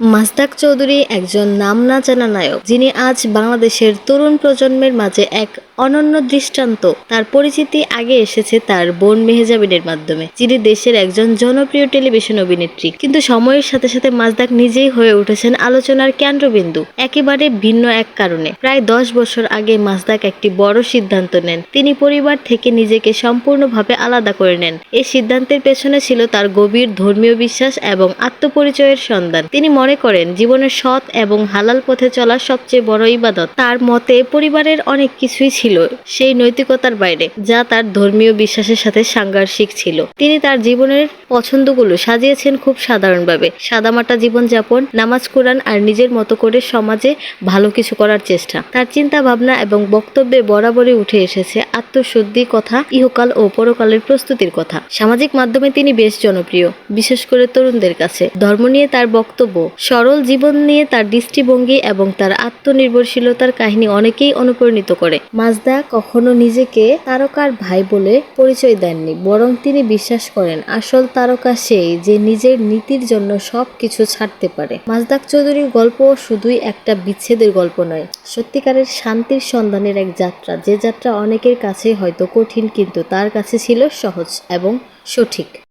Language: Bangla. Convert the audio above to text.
মাসদাক চৌধুরী একজন নাম না জানা নায়ক, যিনি আজ বাংলাদেশের তরুণ প্রজন্মের মাঝে এক অনন্য দৃষ্টান্ত। তার পরিচিতি আগে এসেছে তার বোন মেহেজাবিনের মাধ্যমে, যিনি দেশের একজন জনপ্রিয় টেলিভিশন অভিনেত্রী। কিন্তু সময়ের সাথে সাথে মাসদাক নিজেই হয়ে উঠেছেন আলোচনার কেন্দ্রবিন্দু, একেবারে ভিন্ন এক কারণে। প্রায় দশ বছর আগে মাসদাক একটি বড় সিদ্ধান্ত নেন। তিনি পরিবার থেকে নিজেকে সম্পূর্ণভাবে আলাদা করে নেন। এই সিদ্ধান্তের পেছনে ছিল তার গভীর ধর্মীয় বিশ্বাস এবং আত্মপরিচয়ের সন্ধান। তিনি মনে করেন, জীবনের সৎ এবং হালাল পথে চলা সবচেয়ে বড় ইবাদত। তার মতে, পরিবারের অনেক কিছুই ছিল সেই নৈতিকতার বাইরে, যা তার ধর্মীয় বিশ্বাসের সাথে সাংঘর্ষিক ছিল। তিনি তার জীবনের পছন্দগুলো সাজিয়েছেন খুব সাধারণভাবে। সাদামাটা জীবনযাপন, নামাজ কোরআন আর নিজের মতো করে সমাজে ভালো কিছু করার চেষ্টা। তার চিন্তা ভাবনা এবং বক্তব্যে বরাবরই উঠে এসেছে আত্মশুদ্ধি কথা, ইহকাল ও পরকালের প্রস্তুতির কথা। সামাজিক মাধ্যমে তিনি বেশ জনপ্রিয়, বিশেষ করে তরুণদের কাছে। ধর্ম নিয়ে তার বক্তব্য, সরল জীবন নিয়ে তার দৃষ্টিভঙ্গি এবং তার আত্মনির্ভরশীলতার কাহিনী অনেকেই অনুপ্রাণিত করে। মাজদা কখনো নিজেকে তারকার ভাই বলে পরিচয় দেননি, বরং তিনি বিশ্বাস করেন, আসল তারকা সেই যে নিজের নীতির জন্য সব কিছু ছাড়তে পারে। মাজদাক চৌধুরীর গল্প শুধুই একটা বিচ্ছেদের গল্প নয়, সত্যিকারের শান্তির সন্ধানের এক যাত্রা। যে যাত্রা অনেকের কাছে হয়তো কঠিন কিন্তু তার কাছে ছিল সহজ এবং সঠিক।